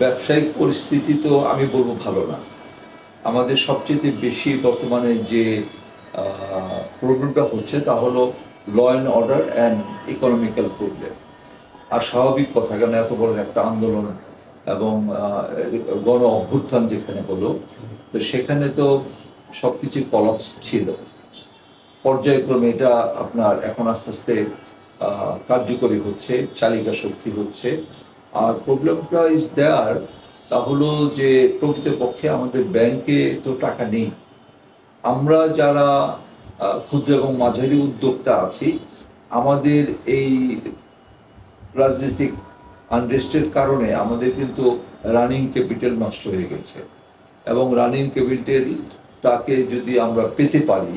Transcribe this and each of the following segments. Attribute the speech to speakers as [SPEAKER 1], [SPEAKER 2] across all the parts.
[SPEAKER 1] ব্যবসায়িক পরিস্থিতি তো আমি বলব ভালো না। আমাদের সবচেয়ে বেশি বর্তমানে যে প্রবলেমটা হচ্ছে তা হলো law and order and economical problem আর স্বাভাবিক কথা, কেন এত বড় একটা আন্দোলন এবং গণ অভ্যুত্থান যেখানে হলো, তো সেখানে তো সব কিছু কলাপস ছিল। পর্যায়ক্রমে এটা আপনার এখন আস্তে আস্তে কার্যকরী হচ্ছে, চালিকা শক্তি হচ্ছে। আর প্রবলেমটা ইজ দেয়ার তা হলো যে প্রকৃতপক্ষে আমাদের ব্যাংকে তো টাকা নেই। আমরা যারা ক্ষুদ্র এবং মাঝারি উদ্যোক্তা আছি, আমাদের এই রাজনৈতিক আনরেস্টের কারণে আমাদের কিন্তু রানিং ক্যাপিটাল নষ্ট হয়ে গেছে। এবং রানিং ক্যাপিটালটাকে যদি আমরা পেতে পারি,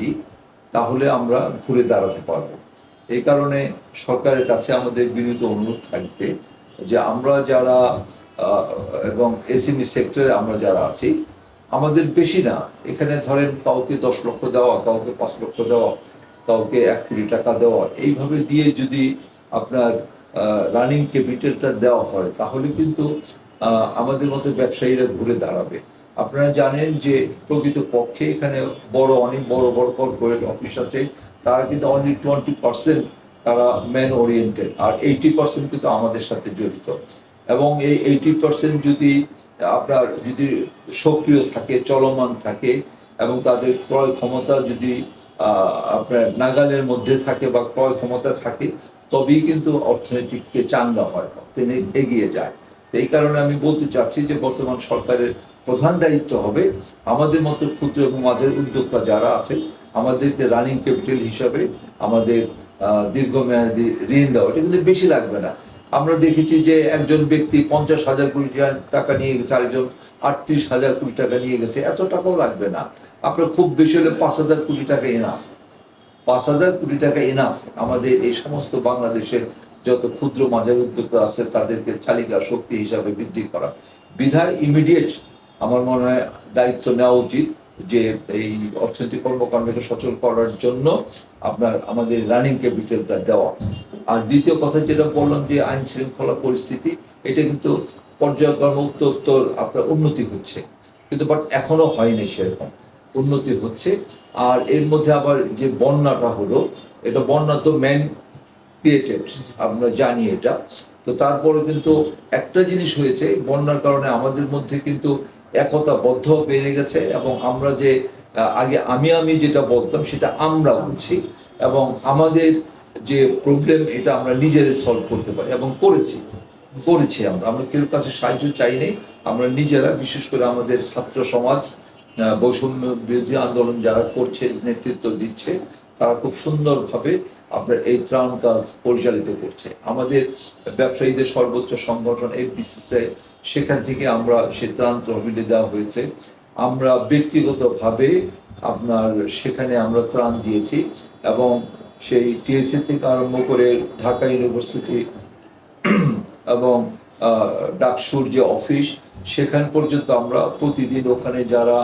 [SPEAKER 1] তাহলে আমরা ঘুরে দাঁড়াতে পারব। এই কারণে সরকারের কাছে আমাদের বিনীত অনুরোধ থাকবে যে আমরা যারা এবং এসএমই সেক্টরে আমরা যারা আছি, আমাদের বেশি না। এখানে ধরেন কাউকে দশ লক্ষ দেওয়া, কাউকে পাঁচ লক্ষ দেওয়া, কাউকে এক কোটি টাকা দেওয়া, এইভাবে দিয়ে যদি আপনার রানিং ক্যাপিটালটা দেওয়া হয়, তাহলে কিন্তু আমাদের মতো ব্যবসায়ীরা ঘুরে দাঁড়াবে। আপনারা জানেন যে প্রকৃত পক্ষে এখানে বড়, অনেক বড় বড় কর্পোরেট অফিস আছে, তারা কিন্তু অনলি টোয়েন্টি পার্সেন্ট তারা ম্যান ওরিয়েন্টেড আর এইটি পার্সেন্ট কিন্তু আমাদের সাথে জড়িত। এবং এই এইটি পার্সেন্ট যদি আপনার যদি সক্রিয় থাকে, চলমান থাকে, এবং তাদের ক্রয় ক্ষমতা যদি আপনার নাগালের মধ্যে থাকে বা ক্রয় ক্ষমতা থাকে, তবেই কিন্তু অর্থনৈতিককে চাঙ্গা হয়, তিনি এগিয়ে যায়। এই কারণে আমি বলতে চাচ্ছি যে বর্তমান সরকারের প্রধান দায়িত্ব হবে আমাদের মতো ক্ষুদ্র এবং মাঝের উদ্যোক্তা যারা আছে, আমাদেরকে রানিং ক্যাপিটাল হিসাবে আমাদের দীর্ঘমেয়াদী ঋণ দেওয়া এটা কিন্তু বেশি লাগবে না। আমরা দেখেছি যে একজন ব্যক্তি পঞ্চাশ হাজার কোটি টাকা নিয়ে গেছে, আরেকজন আটত্রিশ হাজার কোটি টাকা নিয়ে গেছে। এত টাকাও লাগবে না। আপনার খুব বেশি হলে পাঁচ হাজার কোটি টাকা এনাফ পাঁচ হাজার কোটি টাকা এনাফ আমাদের এই সমস্ত বাংলাদেশের যত ক্ষুদ্র মাঝারি উদ্যোক্তা আছে, তাদেরকে চালিকা শক্তি হিসাবে বৃদ্ধি করা। বিধায় ইমিডিয়েট আমার মনে হয় দায়িত্ব নেওয়া উচিত। যে এই অর্থনৈতিক কর্মকাণ্ডকে সচল করার জন্য আপনার, আমাদের রানিং ক্যাপিটালটা দেওয়া। আর দ্বিতীয় কথা যেটা বললাম যে আইন শৃঙ্খলা পরিস্থিতি, এটা কিন্তু পর্যায়ক্রমে উত্তর আপনার উন্নতি হচ্ছে। কিন্তু বাট এখনও হয়নি সেরকম। উন্নতি হচ্ছে। আর এর মধ্যে আবার যে বন্যাটা হলো, এটা বন্যা তো ম্যান ক্রিয়েটেড আমরা জানি এটা। তো তারপরে কিন্তু একটা জিনিস হয়েছে, বন্যার কারণে আমাদের মধ্যে কিন্তু একতা বদ্ধ বেড়ে গেছে এবং আমরা যে আগে আমি আমি যেটা বলতাম সেটা আমরা বলছি এবং আমাদের যে প্রবলেম এটা আমরা নিজেরাই সলভ করতে পারি এবং করেছি করেছি আমরা। আমরা কেউ কাছে সাহায্য চাই নাই। আমরা নিজেরা, বিশেষ করে আমাদের ছাত্র সমাজ বৈষম্য বিরোধী আন্দোলন যারা করছে, নেতৃত্ব দিচ্ছে, তারা খুব সুন্দরভাবে আপনার এই ত্রাণ কাজ পরিচালিত করছে। আমাদের ব্যবসায়ীদের সর্বোচ্চ সংগঠন এই বিসিসিআই সেখান থেকে আমরা সে ত্রাণ তহবিলে দেওয়া হয়েছে। আমরা ব্যক্তিগতভাবে আপনার সেখানে আমরা ত্রাণ দিয়েছি এবং সেই টিএসসি থেকে আরম্ভ করে ঢাকা ইউনিভার্সিটি এবং ডাকসুর যে অফিস, সেখান পর্যন্ত আমরা প্রতিদিন ওখানে যারা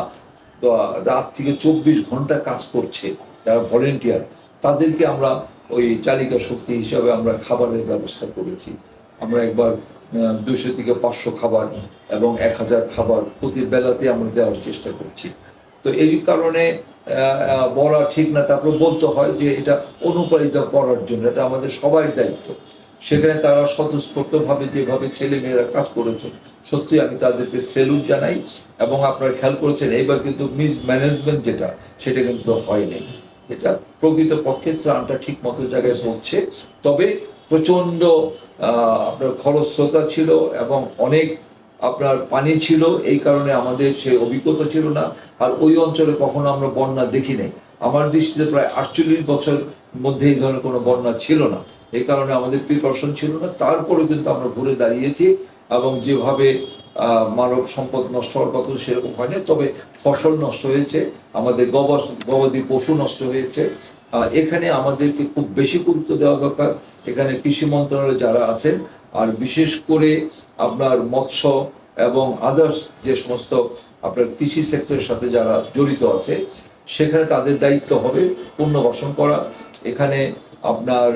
[SPEAKER 1] রাত থেকে চব্বিশ ঘণ্টা কাজ করছে, যারা ভলেন্টিয়ার, তাদেরকে আমরা ওই চালিকা শক্তি হিসাবে আমরা খাবারের ব্যবস্থা করেছি। আমরা একবার দুশো থেকে পাঁচশো খাবার এবং এক হাজার খাবার প্রতি বেলাতে আমরা দেওয়ার চেষ্টা করছি। তো এই কারণে বলা ঠিক না, তারপর বলতে হয় যে এটা অনুপ্রাণিত করার জন্য, এটা আমাদের সবার দায়িত্ব। সেখানে তারা স্বতঃস্ফূর্তভাবে যেভাবে ছেলে মেয়েরা কাজ করেছে, সত্যি আমি তাদেরকে সেলুট জানাই এবং আপনারা খেয়াল করেছেন, এইবার কিন্তু মিস ম্যানেজমেন্ট যেটা, সেটা কিন্তু হয়নি এটা প্রকৃত পক্ষে ত্রাণটা ঠিক মতো জায়গায় পৌঁছে। তবে প্রচণ্ড আপনার খরস্রোতা ছিল এবং অনেক আপনার পানি ছিল। এই কারণে আমাদের সে অভিজ্ঞতা ছিল না। আর ওই অঞ্চলে কখনো আমরা বন্যা দেখি নাই। আমার দৃষ্টিতে প্রায় আটচল্লিশ বছর মধ্যে এই ধরনের কোনো বন্যা ছিল না। এই কারণে আমাদের প্রিপারেশন ছিল না। তারপরেও কিন্তু আমরা ঘুরে দাঁড়িয়েছি এবং যেভাবে মানব সম্পদ নষ্ট হওয়ার কথা সেরকম হয়নি। তবে ফসল নষ্ট হয়েছে। আমাদের গবাদি পশু নষ্ট হয়েছে। এখানে আমাদেরকে খুব বেশি গুরুত্ব দেওয়া দরকার। এখানে কৃষি মন্ত্রণালয়ে যারা আছেন, আর বিশেষ করে আপনার মৎস্য এবং আদার্স যে সমস্ত আপনার কৃষি সেক্টরের সাথে যারা জড়িত আছে, সেখানে তাদের দায়িত্ব হবে পুনর্বাসন করা। এখানে আপনার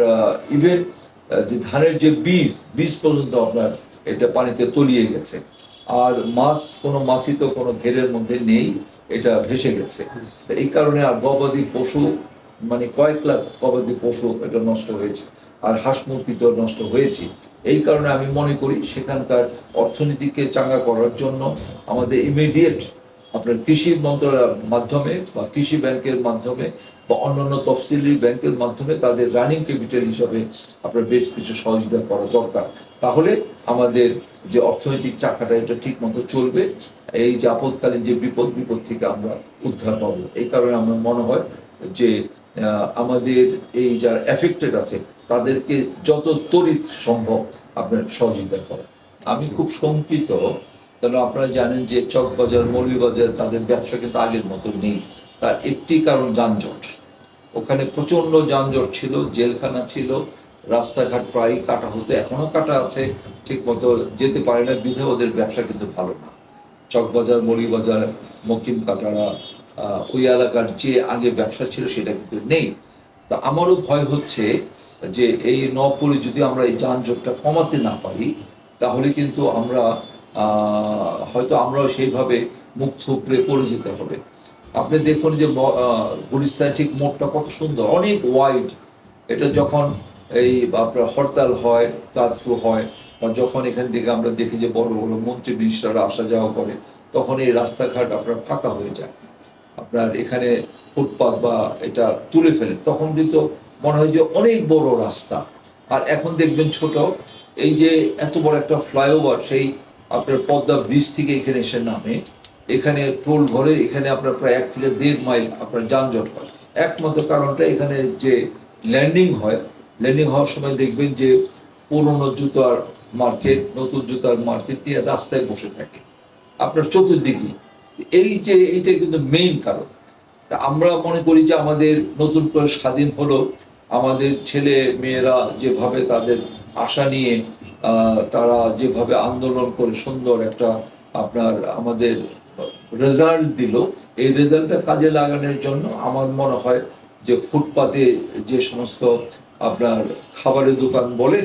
[SPEAKER 1] ইভেন যে ধানের যে বীজ বীজ পর্যন্ত আপনার এটা পানিতে তলিয়ে গেছে। আর মাছ, কোনো মাছই তো কোনো ঘেরের মধ্যে নেই, এটা ভেসে গেছে। এই কারণে আর গবাদি পশু মানে কয়েক লাখ গবাদি পশু এটা নষ্ট হয়েছে, আর হাঁস মুরগি তো নষ্ট হয়েছে। এই কারণে আমি মনে করি সেখানকার অর্থনীতিকে চাঙ্গা করার জন্য আমাদের ইমিডিয়েট আপনার কৃষি মন্ত্রণালয়ের মাধ্যমে বা কৃষি ব্যাংকের মাধ্যমে বা অন্যান্য তফসিলি ব্যাংকের মাধ্যমে তাদের রানিং ক্যাপিটাল হিসাবে আপনার বেশ কিছু সহযোগিতা করা দরকার। তাহলে আমাদের যে অর্থনৈতিক চাকাটা এটা ঠিক মতো চলবে, এই যে আপদকালীন যে বিপদ বিপদ থেকে আমরা উদ্ধার পাবো। এই কারণে আমার মনে হয় যে আমাদের এই যারা এফেক্টেড আছে তাদেরকে যত তড়িৎ সম্ভব আপনার সহযোগিতা করা আমি খুব শঙ্কিত কেন আপনারা জানেন যে চকবাজার মৌলভীবাজার তাদের ব্যবসা কিন্তু আগের মতো নেই। তার একটি কারণ যানজট। ওখানে প্রচণ্ড যানজট ছিল জেলখানা ছিল রাস্তাঘাট প্রায় কাটা হতো এখনও কাটা আছে ঠিক মতো যেতে পারে না বিধে ওদের ব্যবসা কিন্তু ভালো না। চকবাজার মৌলভীবাজার মকিম কাটারা ওই এলাকার যে আগে ব্যবসা ছিল সেটা কিন্তু নেই। তা আমারও ভয় হচ্ছে যে এই নপুরে যদি আমরা এই যানজটটা কমাতে না পারি, তাহলে কিন্তু আমরা হয়তো আমরাও সেইভাবে মুখ থুবড়ে পড়ে যেতে হবে। আপনি দেখুন যে গুলিস্তান ঠিক মোড়টা কত সুন্দর, অনেক ওয়াইড এটা যখন এই আপনার হরতাল হয় কারফিউ হয়, বা যখন এখান থেকে আমরা দেখি যে বড় বড় মন্ত্রী মিনিস্টাররা আসা যাওয়া করে, তখন এই রাস্তাঘাট আপনার ফাঁকা হয়ে যায়। আপনার এখানে ফুটপাত বা এটা তুলে ফেলে, তখন কিন্তু মনে হয় যে অনেক বড় রাস্তা। আর এখন দেখবেন ছোট, এই যে এত বড় একটা ফ্লাইওভার, সেই আপনার পদ্মা ব্রিজ থেকে এখানে এসে নামে। এখানে টোল ঘরে, এখানে আপনার প্রায় এক থেকে দেড় মাইল আপনার যানজট হয়। একমাত্র কারণটা এখানে যে ল্যান্ডিং হয়, ল্যান্ডিং হওয়ার সময় দেখবেন যে পুরনো জুতার মার্কেট, নতুন জুতার মার্কেট নিয়ে রাস্তায় বসে থাকে। আপনার চতুর্দিকে এই যে এইটা কিন্তু মেইন কারণ। আমরা মনে করি যে আমাদের নতুন করে স্বাধীন হলো, আমাদের ছেলে মেয়েরা যেভাবে তাদের আশা নিয়ে তারা যেভাবে আন্দোলন করে সুন্দর একটা আপনার আমাদের রেজাল্ট দিল, এই রেজাল্টটা কাজে লাগানোর জন্য আমার মনে হয় যে ফুটপাতে যে সমস্ত আপনার খাবারের দোকান বলেন,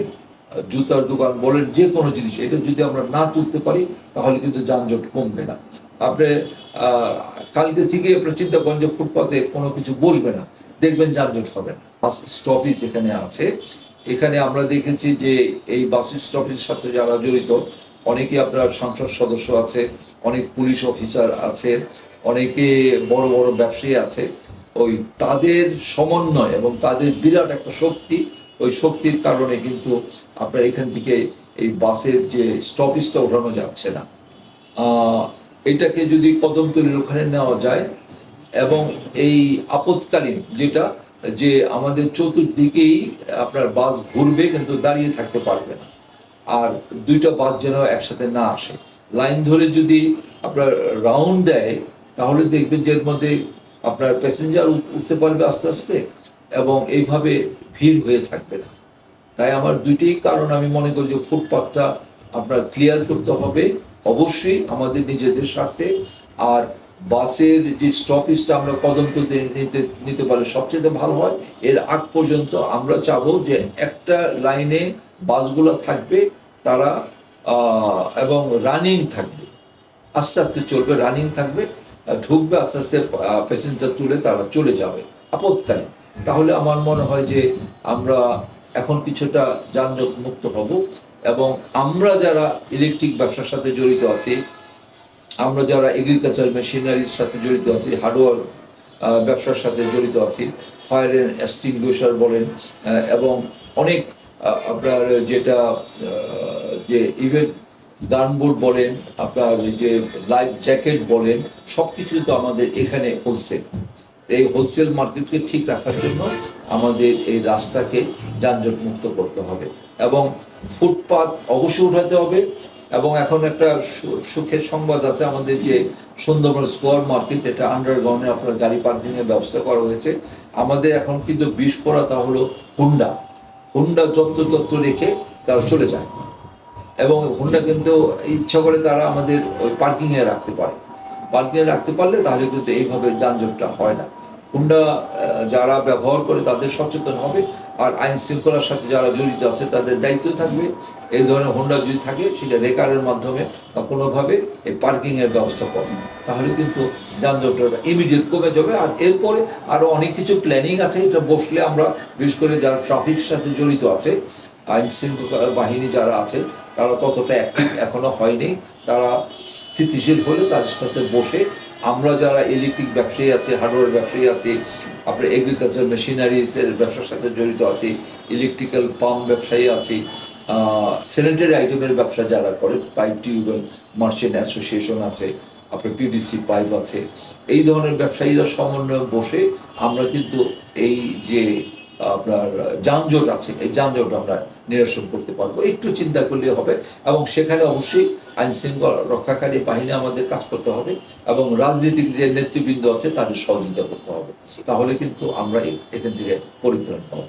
[SPEAKER 1] জুতার দোকান বলেন, যে কোনো জিনিস, এটা যদি আমরা না তুলতে পারি, তাহলে কিন্তু যানজট কমবে না। আপনি কালকে থেকে আপনার চিন্তা করেন যে ফুটপাতে কোনো কিছু বসবে না। দেখবেন যানজট হবে না। বাস স্টপেজ এখানে আছে। এখানে আমরা দেখেছি যে এই বাস স্টপেজের সাথে যারা জড়িত, অনেকে আপনার সংসদ সদস্য আছে, অনেক পুলিশ অফিসার আছে, অনেকে বড় বড় ব্যবসায়ী আছে। ওই তাদের সমন্বয় এবং তাদের বিরাট একটা শক্তি, ওই শক্তির কারণে কিন্তু আপনার এখান থেকে এই বাসের যে স্টপেজটা ওঠানো যাচ্ছে না। এটাকে যদি কদমতলির ওখানে নেওয়া যায় এবং এই আপৎকালীন যেটা, যে আমাদের চতুর্দিকেই আপনার বাস ঘুরবে কিন্তু দাঁড়িয়ে থাকতে পারবে না। আর দুইটা বাস যেন একসাথে না আসে। লাইন ধরে যদি আপনার রাউন্ড দেয়, তাহলে দেখবেন যে এর মধ্যে আপনার প্যাসেঞ্জার উঠতে পারবে আস্তে আস্তে এবং এইভাবে ভিড় হয়ে থাকবে না। তাই আমার দুইটি কারণ আমি মনে করি যে ফুটপাথটা আপনার ক্লিয়ার করতে হবে। অবশ্যই আমাদের নিজেদের স্বার্থে আর বাসের যে স্টপেজটা আমরা কদম তো নিতে নিতে পারলে সবচেয়ে ভালো হয়। এর আগ পর্যন্ত আমরা চাবো যে একটা লাইনে বাসগুলো থাকবে, তারা এবং রানিং থাকবে। আস্তে আস্তে চলবে রানিং থাকবে ঢুকবে আস্তে আস্তে প্যাসেঞ্জার তুলে তারা চলে যাবে আপদকালীন। তাহলে আমার মনে হয় যে আমরা এখন কিছুটা যানজট মুক্ত হব। এবং আমরা যারা ইলেকট্রিক ব্যবসার সাথে জড়িত আছি, আমরা যারা এগ্রিকালচার মেশিনারির সাথে জড়িত আছি হার্ডওয়ার ব্যবসার সাথে জড়িত আছি ফায়ার অ্যান্ড এক্সটিংগুইশার বলেন এবং অনেক আপনার যেটা যে ইভেন্ট গানবোর্ড বলেন, আপনার যে লাইফ জ্যাকেট বলেন সব কিছু তো আমাদের এখানে হোলসেল এই হোলসেল মার্কেটকে ঠিক রাখার জন্য আমাদের এই রাস্তাকে যানজট মুক্ত করতে হবে এবং ফুটপাত অবশ্যই উঠাতে হবে এবং এখন একটা সুখের সংবাদ আছে আমাদের যে সুন্দরবন স্কোয়ার মার্কেট, এটা আন্ডারগ্রাউন্ডে আপনার গাড়ি পার্কিংয়ের ব্যবস্থা করা হয়েছে। আমাদের এখন কিন্তু বিস্ফোরতা হলো হুন্ডা হুন্ডা যত্র তত্ত্ব রেখে তারা চলে যায়। এবং হুন্ডা কিন্তু ইচ্ছা করে তারা আমাদের ওই পার্কিংয়ে রাখতে পারে। পার্কিংয়ে রাখতে পারলে তাহলে কিন্তু এইভাবে যানজটটা হয় না। হুন্ডা যারা ব্যবহার করে তাদের সচেতন হবে আর আইন শৃঙ্খলার সাথে যারা জড়িত আছে তাদের দায়িত্ব থাকবে। এই ধরনের হোন্ডা যদি থাকে, সেটা রেকারের মাধ্যমে বা কোনোভাবে এই পার্কিংয়ের ব্যবস্থা করবে। তাহলে কিন্তু যানজটটা ইমিডিয়েট কমে যাবে। আর এরপরে আরও অনেক কিছু প্ল্যানিং আছে। এটা বসলে আমরা, বিশেষ করে যারা ট্রাফিক সাথে জড়িত আছে আইন শৃঙ্খলা বাহিনী যারা আছে, তারা ততটা অ্যাক্টিভ এখনও হয়নি। তারা স্থিতিশীল হলে তাদের সাথে বসে আমরা যারা ইলেকট্রিক ব্যবসায়ী আছে হার্ডওয়্যার ব্যবসায়ী আছে আপনার এগ্রিকালচার মেশিনারিজের ব্যবসার সাথে জড়িত আছে ইলেকট্রিক্যাল পাম্প ব্যবসায়ী আছে স্যানিটারি আইটেমের ব্যবসা যারা করে পাইপ টিউবওয়েল মার্চেন্ট অ্যাসোসিয়েশন আছে আপনার পিডিসি পাইপ আছে। এই ধরনের ব্যবসায়ীরা সমন্বয়ে বসে আমরা কিন্তু এই যে আপনার যানজট আছে, এই যানজট আমরা নিরসন করতে পারব। একটু চিন্তা করলে হবে এবং সেখানে অবশ্যই আইন শৃঙ্খলা রক্ষাকারী বাহিনী আমাদের কাজ করতে হবে এবং রাজনৈতিক যে নেতৃবৃন্দ আছে তাদের সহযোগিতা করতে হবে। তাহলে কিন্তু আমরা এখান থেকে পরিত্রাণ পাবো।